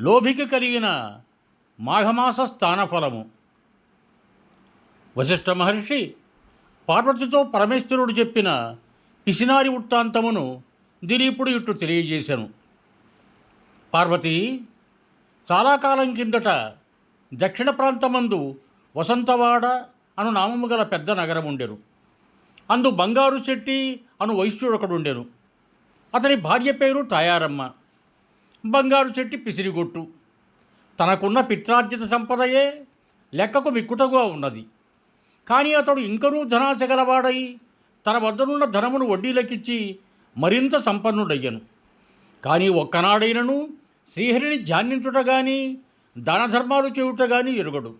లోభికి కలిగిన మాఘమాస స్థానఫలము. వశిష్ఠ మహర్షి పార్వతితో పరమేశ్వరుడు చెప్పిన పిసినారి వృత్తాంతమును దిలీపుడు ఇట్టు తెలియజేశాను పార్వతి చాలా కాలం కిందట దక్షిణ ప్రాంతమందు వసంతవాడ అను నామము గల పెద్ద నగరం ఉండెను అందు బంగారు శెట్టి అను వైశ్యుడు ఒకడుండెను అతని భార్య పేరు తాయారమ్మ. బంగారు చెట్టి పిసిరిగొట్టు. తనకున్న పిత్రార్జిత సంపదయే లెక్కకు మిక్కుటగా ఉన్నది. కానీ అతడు ఇంకనూ ధనాశ గలవాడై తన వద్దనున్న ధనమును వడ్డీలకిచ్చి మరింత సంపన్నుడయ్యను. కానీ ఒక్కనాడైనను శ్రీహరిని ధ్యానించుట కానీ దాన ధర్మాలు చేయుట కానీ ఎరుగడు.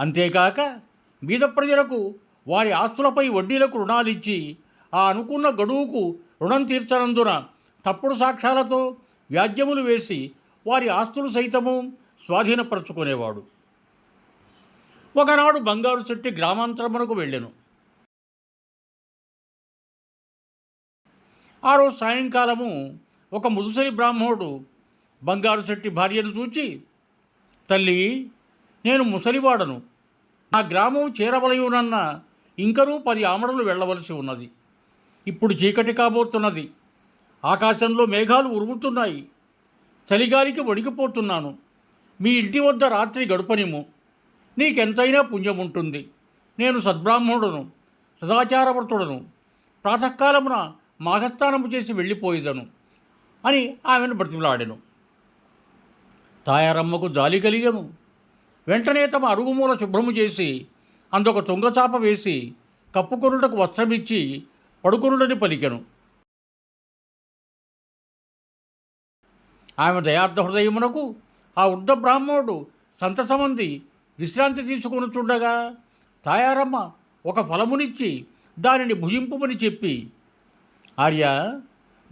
అంతేకాక మీద ప్రజలకు వారి ఆస్తులపై వడ్డీలకు రుణాలిచ్చి ఆ అనుకున్న గడువుకు రుణం తీర్చనందున తప్పుడు సాక్ష్యాలతో వ్యాజ్యములు వేసి వారి ఆస్తులు సైతము స్వాధీనపరచుకునేవాడు. ఒకనాడు బంగారు చెట్టి గ్రామాంతరమునకు వెళ్ళెను. ఆ రోజు సాయంకాలము ఒక ముదుసరి బ్రాహ్మణుడు బంగారు చెట్టి భార్యను చూచి తల్లి నేను ముసలివాడను. నా గ్రామం చేరవలయునన్న ఇంకనూ పది ఆమడలు వెళ్ళవలసి ఉన్నది. ఇప్పుడు చీకటి కాబోతున్నది. ఆకాశంలో మేఘాలు ఉరుముతున్నాయి. చలిగాలికి వణికిపోతున్నాను. మీ ఇంటి వద్ద రాత్రి గడపనిము నీకెంతైనా పుణ్యం ఉంటుంది నేను సద్బ్రాహ్మణుడను సదాచారవర్తుడను. ప్రాతకాలమున మాఘస్థానము చేసి వెళ్ళిపోయేదను అని ఆమెను బ్రతిమలాడెను. తాయారమ్మకు జాలి కలిగను. వెంటనే తమ అరుగుమూల శుభ్రము చేసి అందొక తుంగచాప వేసి కప్పుకొనుటకు వస్త్రమిచ్చి పడుకొనుడని పలికెను. ఆమె దయార్థ హృదయమునకు ఆ వృద్ధ బ్రాహ్మణుడు సంతసమంది విశ్రాంతి తీసుకుని చూడగా తాయారమ్మ ఒక ఫలమునిచ్చి దానిని భుజింపుమని చెప్పి. ఆర్య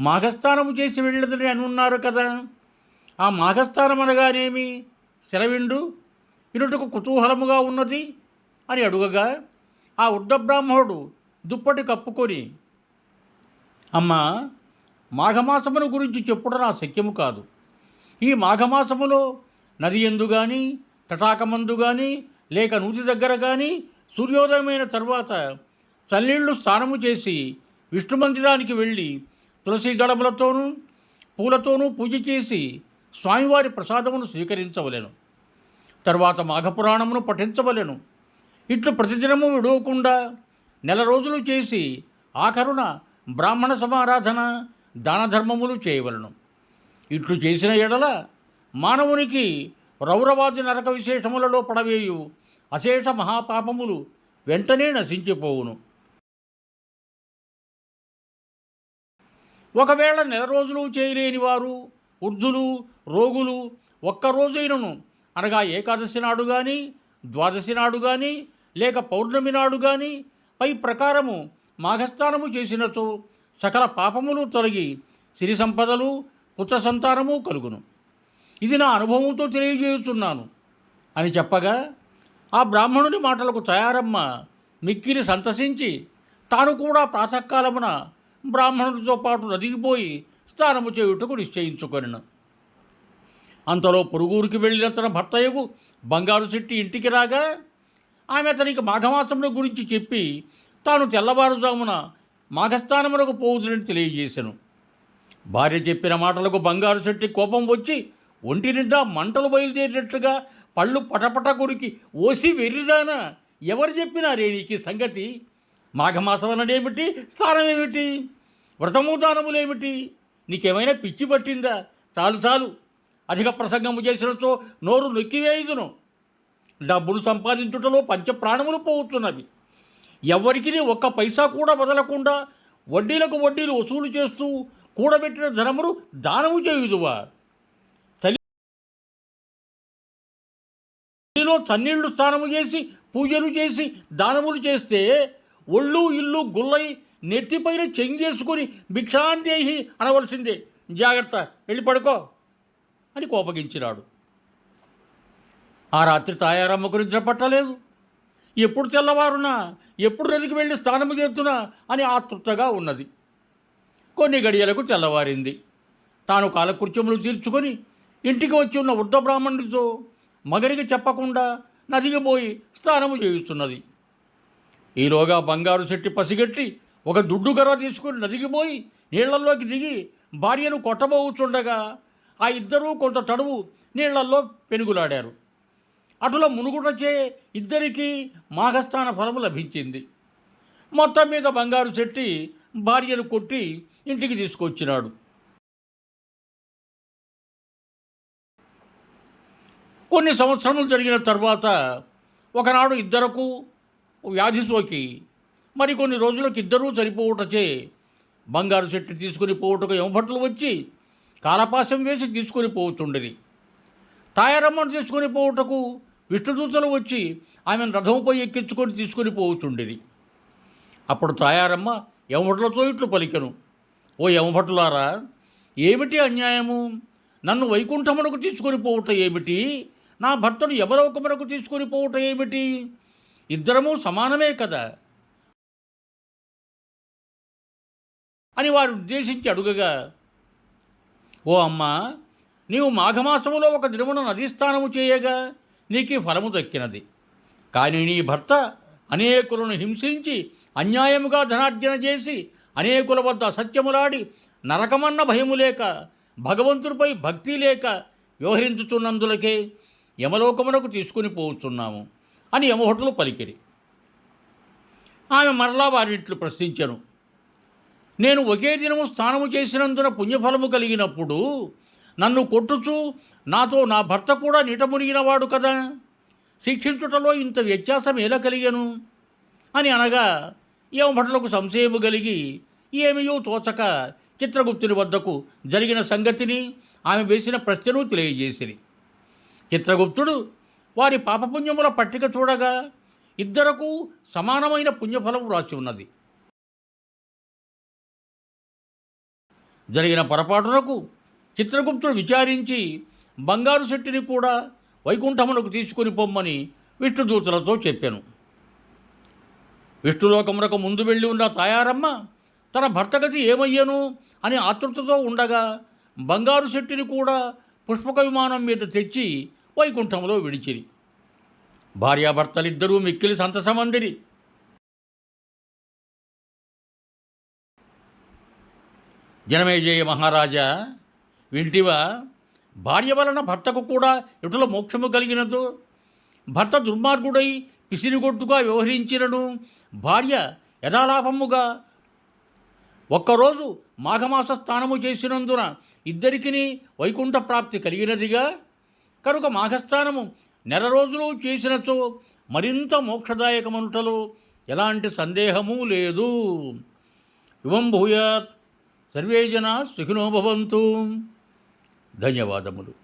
మాఘస్థానము చేసి వెళ్ళదని అనున్నారు కదా. ఆ మాఘస్థానం అనగానేమి సెలవిండు? ఇరుటకు కుతూహలముగా ఉన్నది? అని అడుగగా ఆ వృద్ధ బ్రాహ్మణుడు దుప్పటి కప్పుకొని అమ్మా మాఘమాసమును గురించి చెప్పుట నా శక్యము కాదు. ఈ మాఘమాసములో నది ఎందు కానీ తటాకమందు కానీ లేక నూతి దగ్గర కానీ సూర్యోదయమైన తర్వాత చల్లీళ్ళు స్నానము చేసి విష్ణు మందిరానికి వెళ్ళి తులసి గడములతోనూ పూలతోనూ పూజ చేసి స్వామివారి ప్రసాదమును స్వీకరించవలెను. తర్వాత మాఘపురాణమును పఠించవలెను. ఇట్లు ప్రతిదినము విడవకుండా నెల రోజులు చేసి ఆఖరున బ్రాహ్మణ సమారాధన దాన ధర్మములు చేయవలను. ఇట్లు చేసిన ఎడల మానవునికి రౌరవాది నరక విశేషములలో పడవేయు అశేష మహాపాపములు వెంటనే నశించిపోవును. ఒకవేళ నెల రోజులు చేయలేని వారు వృద్ధులు రోగులు ఒక్కరోజైనను అనగా ఏకాదశి నాడు కానీ ద్వాదశి నాడు కానీ లేక పౌర్ణమి నాడు కానీ పై ప్రకారము మాఘస్థానము చేసినచో సకల పాపములు తొలగి సిరి సంపదలు పుత్ర సంతానము కలుగును. ఇది నా అనుభవంతో తెలియజేస్తున్నాను అని చెప్పగా ఆ బ్రాహ్మణుని మాటలకు తయారమ్మ మిక్కిరి సంతసించి తాను కూడా ప్రాతకాలమున బ్రాహ్మణుడితో పాటు నదిగిపోయి స్నానము చేయుటకు నిశ్చయించుకొనిను. అంతలో పొరుగురికి వెళ్ళిన తన భర్తయ్యకు బంగారు చెట్టి ఇంటికి రాగా ఆమె అతనికి మాఘమాసముల గురించి చెప్పి తాను తెల్లవారుజామున మాఘస్థానమునకు పోవుతుందని తెలియజేశాను భార్య చెప్పిన మాటలకు బంగారు చెట్టి కోపం వచ్చి ఒంటి నిండా మంటలు బయలుదేరినట్టుగా పళ్ళు పటపట కొరికి ఓసి వెర్రిదానా. ఎవరు చెప్పినారే నీకు సంగతి? మాఘమాసం అనడేమిటి స్థానం ఏమిటి వ్రతము దానములేమిటి నీకేమైనా పిచ్చి పట్టిందా? చాలు చాలు. అధిక ప్రసంగము చేసినతో నోరు నొక్కివేయుదును. డబ్బులు సంపాదించుటలో పంచప్రాణములు పోతున్నవి ఎవరికి ఒక్క పైసా కూడా వదలకుండా వడ్డీలకు వడ్డీలు వసూలు చేస్తూ కూడబెట్టిన ధనమును దానము చేయుదువా? తల్లిలో తన్నీళ్ళు స్నానము చేసి పూజలు చేసి దానములు చేస్తే ఒళ్ళు ఇల్లు గుల్లై నెత్తిపైన చెంగేసుకొని భిక్షాందేహి అనవలసిందే. జాగ్రత్త వెళ్ళి పడుకో అని కోపగించినాడు. ఆ రాత్రి తాయారమ్మ గురించి పట్టలేదు. ఎప్పుడు తెల్లవారునా ఎప్పుడు నదికి వెళ్ళి స్నానము చేస్తున్నా అని ఆతృప్తగా ఉన్నది. కొన్ని గడియలకు తెల్లవారింది. తాను కాలకృత్యములు తీర్చుకొని ఇంటికి వచ్చి ఉన్న వృద్ధ బ్రాహ్మణుడితో మగరికి చెప్పకుండా నదికి పోయి స్నానము చేయిస్తున్నది ఈలోగా బంగారు చెట్టి పసిగట్టి ఒక దుడ్డు గర్ర తీసుకుని నదికి పోయి నీళ్ళలోకి దిగి భార్యను కొట్టబోచుండగా ఆ ఇద్దరూ కొంత తడువు నీళ్ళల్లో పెనుగులాడారు. అటుల మునుగుటచే ఇద్దరికీ మాఘస్థాన ఫలము లభించింది. మొత్తం మీద బంగారు చెట్టి భార్యను కొట్టి ఇంటికి తీసుకొచ్చినాడు. కొన్ని సంవత్సరములు జరిగిన తర్వాత ఒకనాడు ఇద్దరకు వ్యాధి సోకి మరికొన్ని రోజులకు ఇద్దరూ చనిపోవుటచే బంగారు చెట్టు తీసుకుని పోవుటకు యమభట్లు వచ్చి కాలపాసం వేసి తీసుకొని పోతుండేది తాయారమ్మను తీసుకొని పోవుటకు విష్ణుదూతలు వచ్చి ఆమెను రథంపై ఎక్కించుకొని తీసుకొని పోవుతుండేది అప్పుడు తాయారమ్మ యమభట్లతో ఇట్లు పలికెను. ఓ యమభటులారా ఏమిటి అన్యాయము? నన్ను వైకుంఠమునకు తీసుకొని పోవుట ఏమిటి? నా భర్తను యమలోకమునకు తీసుకొని పోవుట ఏమిటి? ఇద్దరము సమానమే కదా? అని వారు ఉద్దేశించి అడుగగా ఓ అమ్మ నీవు మాఘమాసములో ఒక దినమున నదీస్థానము చేయగా నీకు ఫలము దక్కినది. కానీ నీ భర్త అనేకులను హింసించి అన్యాయముగా ధనార్జన చేసి అనేకుల వద్ద అసత్యములాడి నరకమన్న భయము లేక భగవంతుడిపై భక్తి లేక వ్యవహరించుచున్నందులకే యమలోకమునకు తీసుకుని పోతున్నాము అని యమహోటలు పలికిరి. ఆమె మరలా వారిట్లు ప్రశ్నించను. నేను ఒకే దినము స్నానము చేసినందున పుణ్యఫలము కలిగినప్పుడు నన్ను కొట్టుచు నాతో నా భర్త కూడా నీట మునిగినవాడు కదా? శిక్షించుటలో ఇంత వ్యత్యాసం ఎలా కలిగను? అని అనగా యమభటులకు సంశయము కలిగి ఏమియో తోచక చిత్రగుప్తుని వద్దకు జరిగిన సంగతిని ఆమె వేసిన ప్రశ్నను తెలియజేసిరి. చిత్రగుప్తుడు వారి పాపపుణ్యముల పట్టిక చూడగా ఇద్దరకు సమానమైన పుణ్యఫలం వ్రాసి ఉన్నది. జరిగిన పొరపాటునకు చిత్రగుప్తుడు విచారించి బంగారు శెట్టిని కూడా వైకుంఠమునకు తీసుకొని పొమ్మని విష్ణుదూతలతో చెప్పాను. విష్ణులోకమునకు ముందు వెళ్ళి ఉన్న తాయారమ్మ తన భర్తగతి ఏమయ్యను అని ఆతృతతో ఉండగా బంగారు శెట్టిని కూడా పుష్పక విమానం మీద తెచ్చి వైకుంఠంలో విడిచిరి. భార్యాభర్తలిద్దరూ మిక్కిలి సంతసమందిరి. జనమేజయ మహారాజా వింటివా భార్య వలన భర్తకు కూడా ఇటుల మోక్షము కలిగినదో? భర్త దుర్మార్గుడై పిసిరిగొట్టుగా వ్యవహరించినను భార్య యథాలాపముగా ఒక్కరోజు మాఘమాస స్నానము చేసినందున ఇద్దరికిని వైకుంఠ ప్రాప్తి కలిగినదిగా. కనుక మాఘస్థానము నెల రోజులు చేసినచో మరింత మోక్షదాయకమనుటలో ఎలాంటి సందేహము లేదు. ఇవం భూయాత్. సర్వే జనా సుఖినో ధన్యవాదములు.